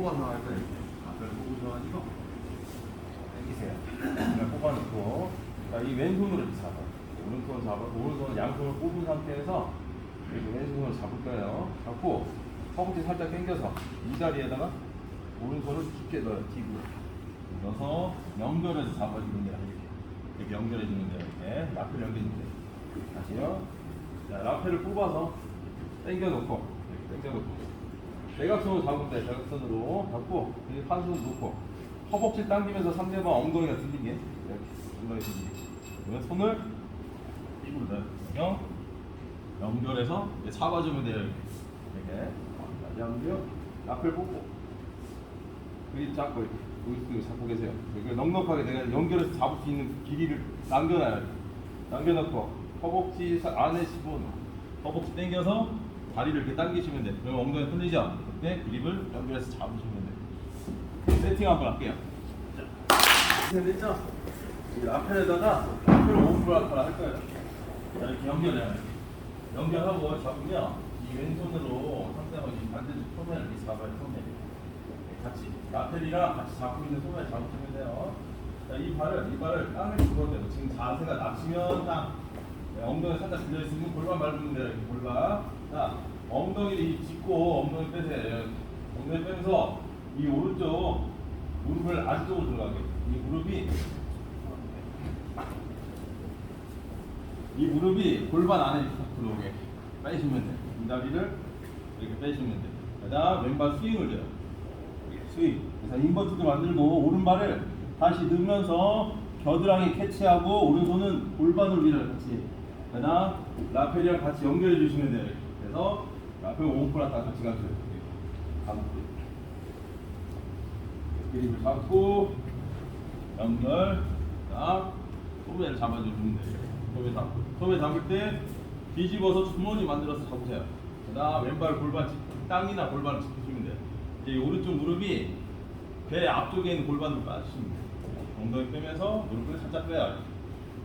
뽑아서. 앞을 뽑으셔가지고 당기세요. 뽑아놓고 자, 이 왼손으로 이렇게 잡아. 오른손 잡아. 오른손 양손을 뽑은 상태에서 이렇게 왼손으로 잡을 거예요. 잡고 허벅지 살짝 당겨서 이 다리에다가 오른손을 깊게 넣어요. 팁으로 넣어서 연결해서 잡아주는 거야. 이렇게 이렇게 연결해 주는 거야. 이렇게 라펠 연결해 주는 거야. 다시요. 자, 라펠을 뽑아서 당겨놓고 이렇게 당겨놓고 대각선으로 잡을 때 대각선으로 잡고 이 한 손 놓고. 허벅지 당기면서 상대방 엉덩이가 들리게 이렇게 엉덩이 들리게. 손을 입으로 넣어요 연결해서 잡아주면 돼요 이렇게. 한번요 앞을 뽑고. 여기 잡고 이렇게. 잡고 계세요. 이렇게 넉넉하게 내가 연결해서 잡을 수 있는 길이를 남겨놔요. 남겨놓고 허벅지 사- 안에 집어넣어. 허벅지 당겨서 다리를 이렇게 당기시면 돼요 그러면 엉덩이 풀리죠? 그때 그립을 연결해서 잡으시면 돼요 세팅 한번 할게요. 자, 됐죠? 이 라펠에다가 라펠 오브라카를 할 거예요. 자, 이렇게 연결해요. 연결하고 잡으면 이 왼손으로 상대방 이 반대쪽 소매를 이렇게 잡아요 소매 같이. 라펠이랑 같이 잡고 있는 소매를 잡으시면 돼요. 자, 이 발을 이 발을 땅을 집어대요 지금 자세가 낮추면 땅. 네, 엉덩이 살짝 들려 있으면 골반 밟으면 돼요 이렇게 골반 자 엉덩이를 이 짚고 엉덩이 빼세요. 엉덩이 빼면서 이 오른쪽 무릎을 안쪽으로 들어가게. 이 무릎이 이 무릎이 골반 안에 탁 들어오게. 빼시면 돼요. 이 다리를 이렇게 빼시면 돼요. 그 다음 왼발 스윙을 줘요. 스윙. 그래서 인버티도 만들고 오른발을 다시 넣으면서 겨드랑이 캐치하고 오른손은 골반을 위로 같이. 그 다음 라펠이랑 같이 연결해 주시면 돼요 그래서 라펠 오픈랑 다 같이 가세요 감고 그립을 잡고 연결 딱 소매를 잡아주시면 돼요. 소매 잡고. 소매 잡을 때 뒤집어서 주머니 만들어서 잡으세요. 그 다음 왼발 골반 짚- 땅이나 골반을 짚으시면 돼요. 이제 이 오른쪽 무릎이 배 앞쪽에 있는 골반으로 빠지시면 돼요. 엉덩이 빼면서 무릎을 살짝 빼요.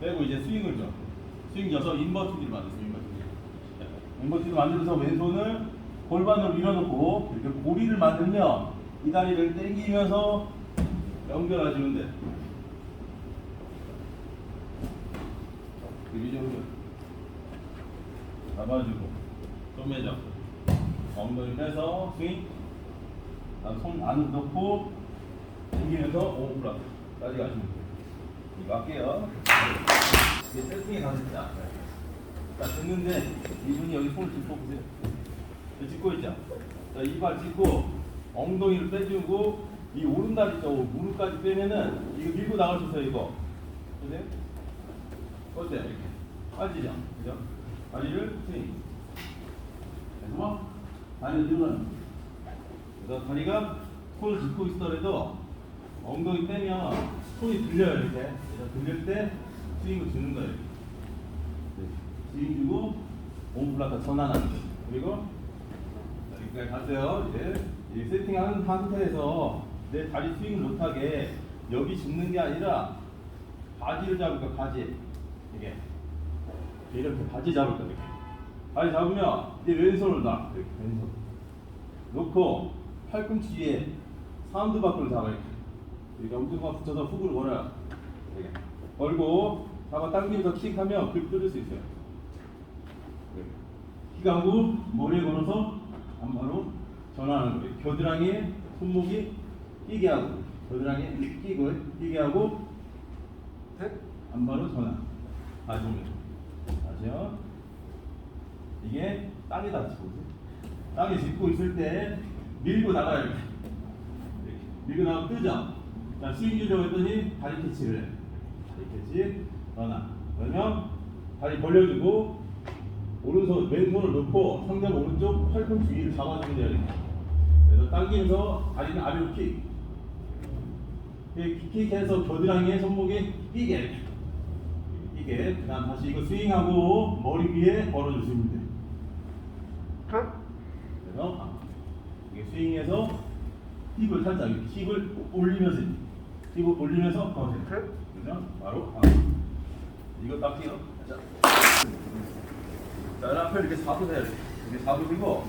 빼고 이제 스윙을 줘 스윙 져서 인버티를 만들어요 인버티 인버티를 만들어서 왼손을 골반으로 밀어놓고 이렇게 고리를 만들면 이 다리를 당기면서 연결하시면 돼. 이 정도 잡아주고 소매 잡고 엉덩이 빼서 스윙 손 안으로 넣고 당기면서 오브라까지 가시면 돼요. 이거 할게요. 이게 세팅이 다 됐다. 자, 됐는데 이분이 여기 손을 짚고 보세요. 짚고 있죠? 자, 이발 짚고 엉덩이를 빼주고 이 오른다리 쪽 무릎까지 빼면은 이거 밀고 나갈 수 있어요, 이거. 보세요. 어때요? 이렇게. 빠지죠? 그죠? 다리를 스윙. 그래서 다리를 늘어는 그래서 다리가 손을 짚고 있더라도 엉덩이 빼면 손이 들려요, 이렇게. 들릴 때 스윙을 주는 거예요. 네. 주고 옴플라카 전환하는. 그리고 자, 여기까지 갔어요. 이제 이 세팅하는 상태에서 내 다리 스윙 못하게 여기 짚는 게 아니라 바지를 잡을 거 바지 이게 이렇게 바지 잡을 거 이렇게 바지 잡으면 이제 왼손을 놔 이렇게 왼손 놓고 팔꿈치 뒤에 사운드 바퀴를 잡아 이렇게 이렇게 엄지가 붙여서 훅을 걸어요 이렇게 걸고 잡아 당기면서 킥하면 그 뚫을 수 있어요. 킥하고 머리에 걸어서 안바로 전환하는 거예요. 겨드랑이에 손목이 끼게 하고 겨드랑이에 끼고 끼게 하고 셋 안바로 전환. 오면 다시요. 이게 땅에 닿치고 땅에 짚고 있을 때 밀고 이렇게. 이렇게. 밀고 나가면 뜨죠. 자 스윙 주려고 했더니 다리 캐치를 해. 다리 캐치 전환. 그러면 다리 벌려주고 오른손 왼손을 놓고 상대방 오른쪽 팔꿈치 위를 잡아주면. 이렇게. 그래서 당기면서 다리는 아래로 킥. 이렇게 킥해서 겨드랑이에 손목에 끼게 이렇게. 끼게. 그 다음 다시 이거 스윙하고 머리 위에 걸어주시면 돼요. 그래서 아, 이게 스윙해서 힙을 살짝 힙을 올리면서 힙을 올리면서 거세요. 그죠? 바로 아. 이거 딱지요. 자. 자, 앞에 이렇게 잡으세요. 이렇게 잡으시고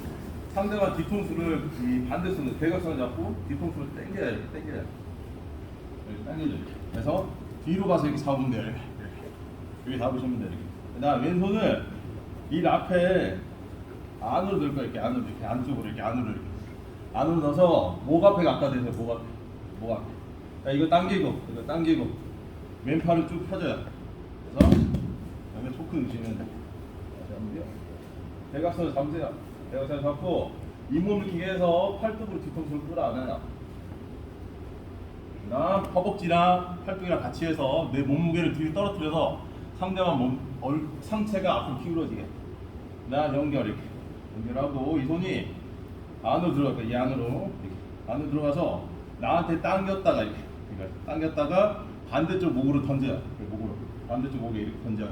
상대방 뒤통수를 이 반대손을 대각선을 잡고 뒤통수를 당겨야 이렇게 당겨야 이렇게 당겨줘 그래서 뒤로 가서 이렇게 잡으면 돼요 이렇게. 여기 잡으시면 돼요 그다음 왼손을 이 앞에 안으로 넣을 거예요 이렇게 안으로 이렇게 안쪽으로 이렇게 안으로 이렇게. 안으로 넣어서 목 앞에 갖다 대세요 목 앞에. 목 앞에. 자 이거 당기고 이거 당기고. 왼팔을 쭉 펴줘요. 그래서 여기 토크 넣으시면 돼요 한번요. 대각선을 잡으세요. 대각선을 잡고 잇몸을 기게 해서 팔뚝으로 뒤통수를 끌어안아요. 그다음 허벅지랑 팔뚝이랑 같이 해서 내 몸무게를 뒤로 떨어뜨려서 상대방 몸 얼, 상체가 앞으로 기울어지게. 나 연결 이렇게. 연결하고 이 손이 안으로 들어갈 거야 이 안으로. 이렇게. 안으로 들어가서 나한테 당겼다가 이렇게. 그러니까 당겼다가 반대쪽 목으로 던져요. 목으로. 반대쪽 목에 이렇게 던져요.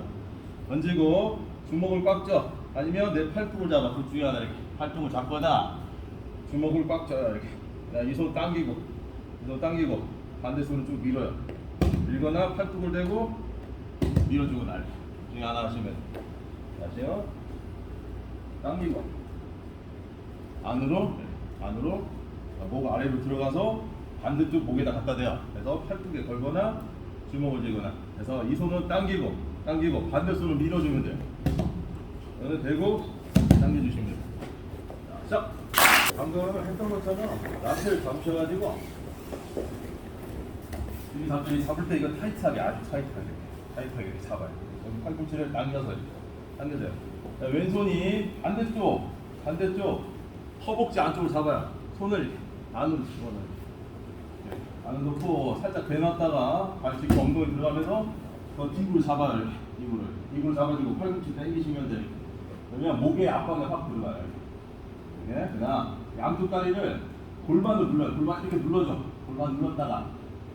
던지고 주먹을 꽉 쥐어. 아니면 내 팔뚝을 잡아. 그 중에 하나 이렇게. 팔뚝을 잡거나 주먹을 꽉 쥐어요 이렇게. 이 손 당기고. 이 손 당기고. 반대 손을 쭉 밀어요. 밀거나 팔뚝을 대고 밀어주고 날. 중에 하나 하시면. 다시요. 당기고. 안으로. 안으로. 목 아래로 들어가서 반대쪽 목에다 갖다 대요. 그래서 팔뚝에 걸거나 주먹을 쥐거나. 그래서 이 손은 당기고. 당기고. 반대 손을 밀어주면 돼요 여기 대고 당겨주시면 돼요 자 방금 했던 것처럼 라트를 잡으셔가지고 이 잡을, 잡을 때 이거 타이트하게 아주 타이트하게 타이트하게 이렇게 잡아요. 여기 팔꿈치를 당겨서 당겨져요. 자, 왼손이 반대쪽 반대쪽 허벅지 안쪽으로 잡아요. 손을 안으로 집어넣어요. 이렇게 안으로 넣고 살짝 대놨다가 발 짚고 엉덩이 들어가면서 더 뒷구를 잡아요 이구를. 이구를 잡아주고 팔꿈치 당기시면 돼요 그러면 목에 압박이 확 들어가요. 이렇게 그다음 양쪽 다리를 골반을 눌러요. 골반 이렇게 눌러줘. 골반 눌렀다가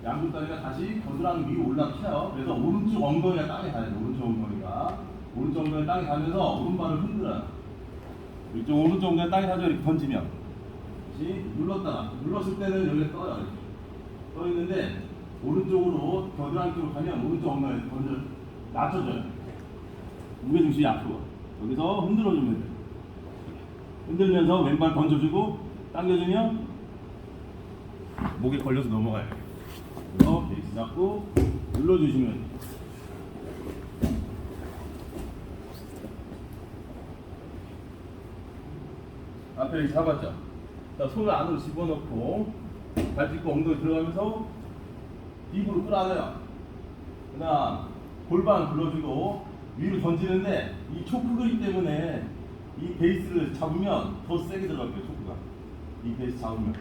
양쪽 다리가 다시 겨드랑이 위로 올라켜요 그래서 오른쪽 엉덩이가 땅에 닿아요. 오른쪽 엉덩이가. 오른쪽 엉덩이 땅에 닿으면서 오른발을 흔들어요. 이쪽 오른쪽 엉덩이 땅에 닿아서 이렇게 던지면. 다시 눌렀다가. 눌렀을 때는 여기 떠요 이렇게. 떠 있는데 오른쪽으로 겨드랑이 쪽으로 가면 오른쪽 엉덩이 던져 낮춰져요. 무게중심이 앞으로 여기서? 흔들어주면 돼요 흔들면서 왼발 던져주고 당겨주면 목에 걸려서 넘어가요. 그래서 베이스 잡고 눌러주시면 돼요. 앞에 잡았죠? 자 손을 안으로 집어넣고 발 짚고 엉덩이 들어가면서 입으로 끌어안아요. 그 다음 골반 불러주고 위로 던지는데 이 초크 그립 때문에 이 베이스를 잡으면 더 세게 들어갈 거예요 초크가. 이 베이스 잡으면.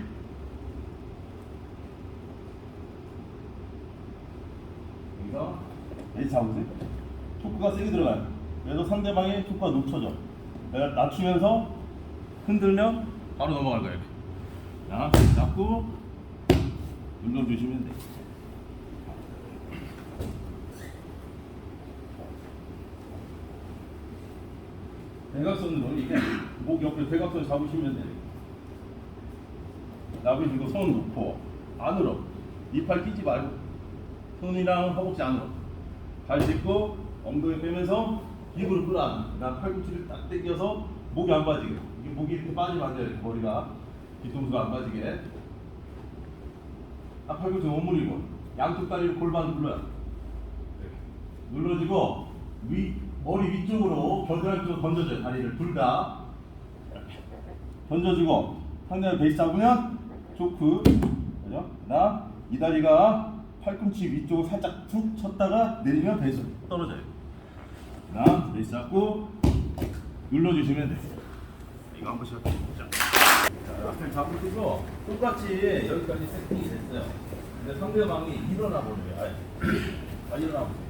여기서 베이스 잡으세요. 초크가 세게 들어가요. 그래서 상대방의 초크가 놓쳐져. 내가 낮추면서 흔들면 바로 넘어갈 거예요. 자 잡고 눌러주시면 돼요 대각선으로 이게 목 옆에 대각선 잡으시면 돼요. 나비시고 손 놓고 안으로 이팔 끼지 말고 손이랑 허벅지 안으로 발 짚고 엉덩이 빼면서 입으로 끌어안아. 나 팔꿈치를 딱 당겨서 목이 안 빠지게. 이게 목이 이렇게 빠지면 안 돼요. 이렇게 머리가 뒤통수가 안 빠지게. 딱 팔꿈치 못 물리고 양쪽 다리를 골반 눌러요. 이렇게. 눌러지고 위 머리 위쪽으로 겨드랑이 쪽으로 던져줘요 다리를. 둘 다. 던져주고 상대방 베이스 잡으면 초크 그죠? 그다음 이 다리가 팔꿈치 위쪽으로 살짝 툭 쳤다가 내리면 베이스. 떨어져요. 그다음 베이스 잡고 눌러주시면 돼요. 이거 한 번씩 할게요 자, 자 앞을 잡으시고 똑같이 여기까지 세팅이 됐어요. 근데 상대방이 일어나 버려요. 아예 아 일어나 보세요.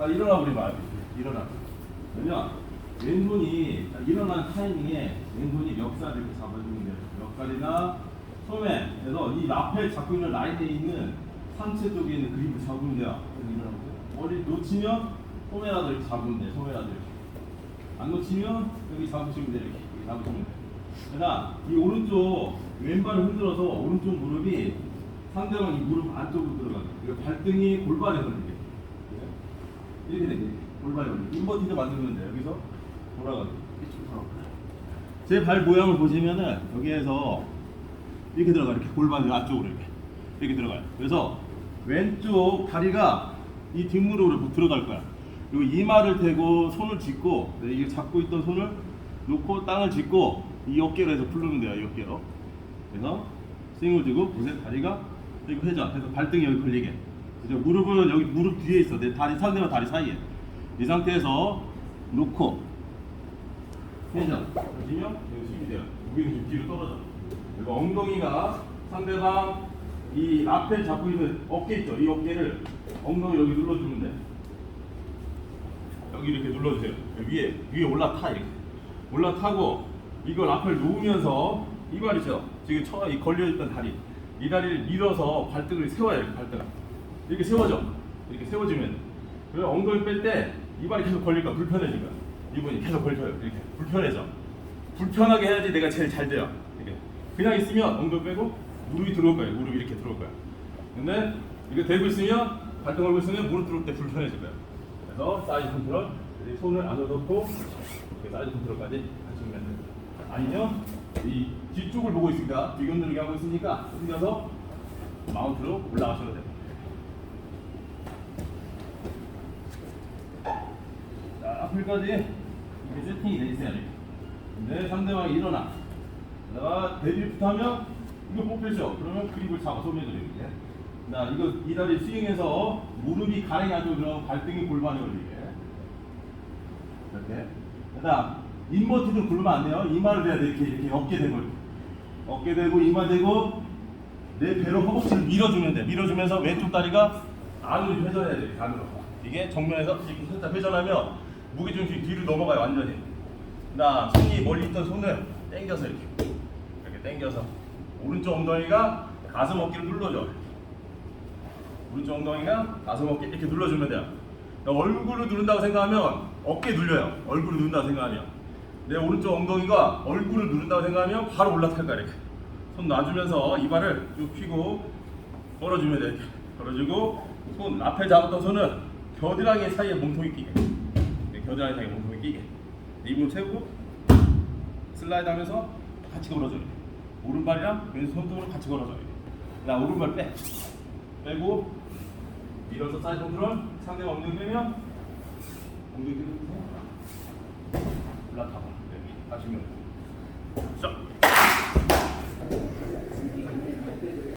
아 일어나 안 돼요 일어나 그러면 왼손이 일어난 타이밍에 왼손이 멱살 이렇게 잡아주면 돼요. 멱살이나 소매 그래서 이 앞에 잡고 있는 라인에 있는 상체 쪽에 있는 그립을 잡으면 돼요. 머리 놓치면 소매라도 이렇게 잡으면 돼요. 소매라도 이렇게. 안 놓치면 여기 잡으시면 돼요. 이렇게, 이렇게 잡으시면 돼요. 그다음 이 오른쪽 왼발을 흔들어서 오른쪽 무릎이 상대방 이 무릎 안쪽으로 들어가요. 이거 발등이 골반에 걸리게. 이렇게 되게 골반이 걸리게. 인버티드 만들면 돼요. 여기서 돌아가게. 이쪽 돌아가. 제발 모양을 보시면은 여기에서 이렇게 들어가 이렇게 골반 안쪽으로 이렇게 이렇게 들어가요. 그래서 왼쪽 다리가 이 뒷무릎으로 들어갈 거야. 그리고 이마를 대고 손을 짚고 네, 이게 잡고 있던 손을 놓고 땅을 짚고 이 어깨로 해서 풀르면 돼요. 이 어깨로. 그래서 스윙을 주고 보세요. 다리가 이거 회전. 그래서 발등이 여기 걸리게. 그죠? 무릎은 여기 무릎 뒤에 있어. 내 다리 상대와 다리 사이에. 이 상태에서 놓고 회전. 그러시면 여기 스윙이 돼요. 여기는 좀 뒤로 떨어져. 그리고 엉덩이가 상대방 이 앞에 잡고 있는 어깨 있죠? 이 어깨를 엉덩이 여기 눌러주면 돼. 여기 이렇게 눌러주세요. 위에 위에 올라타 이렇게 올라타고 이걸 앞을 놓으면서 이 말이죠. 지금 처, 이 걸려있던 다리 이 다리를 밀어서 발등을 세워야 돼. 발등 이렇게 세워져. 이렇게 세워지면 그리고 엉덩이 뺄 때 이 발이 계속 걸리니까 불편해진 거야. 이분이 계속 걸려요. 이렇게 불편해져. 불편하게 해야지 내가 제일 잘 돼요. 이렇게 그냥 있으면 엉덩이 빼고 무릎이 들어올 거예요. 무릎이 이렇게 들어올 거야. 근데 이거 대고 있으면 발등 걸고 있으면 무릎 들어올 때 불편해질 거야. 그래서 사이드 컨트롤 이 손을 안으로 넣고 이렇게 사이드 컨트롤까지 하시면 됩니다. 아니면 이 뒤쪽을 보고 있으니까 누르기 하고 있으니까 숙여서 마운트로 올라가셔도 됩니다. 자, 앞을까지 이렇게 세팅이 돼 있어야 돼요. 근데 상대방이 일어나. 내가 데뷔부터 하면 이거 뽑혔죠. 그러면 그립을 잡아 소매 그립. 나 이거 이 다리 스윙해서 무릎이 가랭이 안쪽으로 들어가고 발등이 골반에 걸리게. 이렇게. 그다음 인버티드 굴르면 안 돼요. 이마를 대야 돼. 이렇게 이렇게 어깨 대고. 어깨 대고 이마 대고 내 배로 허벅지를 밀어주면 돼. 밀어주면서 왼쪽 다리가 안으로 회전해야 돼. 안으로. 이게 정면에서 이렇게 살짝 회전하면 무게 중심이 뒤로 넘어가요. 완전히. 나 손이 멀리 있던 손을 당겨서 이렇게 이렇게 당겨서 오른쪽 엉덩이가 가슴 어깨를 눌러줘. 오른쪽 엉덩이가 가슴 어깨 이렇게 눌러주면 돼요. 그러니까 얼굴을 누른다고 생각하면 어깨 눌려요. 얼굴을 누른다고 생각하면 내 오른쪽 엉덩이가 얼굴을 누른다고 생각하면 바로 올라탈 거야 이렇게. 손 놔주면서 이발을 쭉 펴고 걸어주면 돼. 걸어주고 손 앞에 잡았던 손은 겨드랑이 사이에 몸통이 끼게. 겨드랑이 사이에 몸통이 끼게. 입으로 채우고 슬라이드 하면서 같이 걸어줘. 이렇게. 오른발이랑 왼손 손등으로 같이 걸어줘. 이렇게. 나 오른발 빼. 빼고 밀어서 사이드 컨트롤 상대가 엉덩이 빼면 엉덩이 빼고 올라타봐. 이렇게 하시면 돼. 자.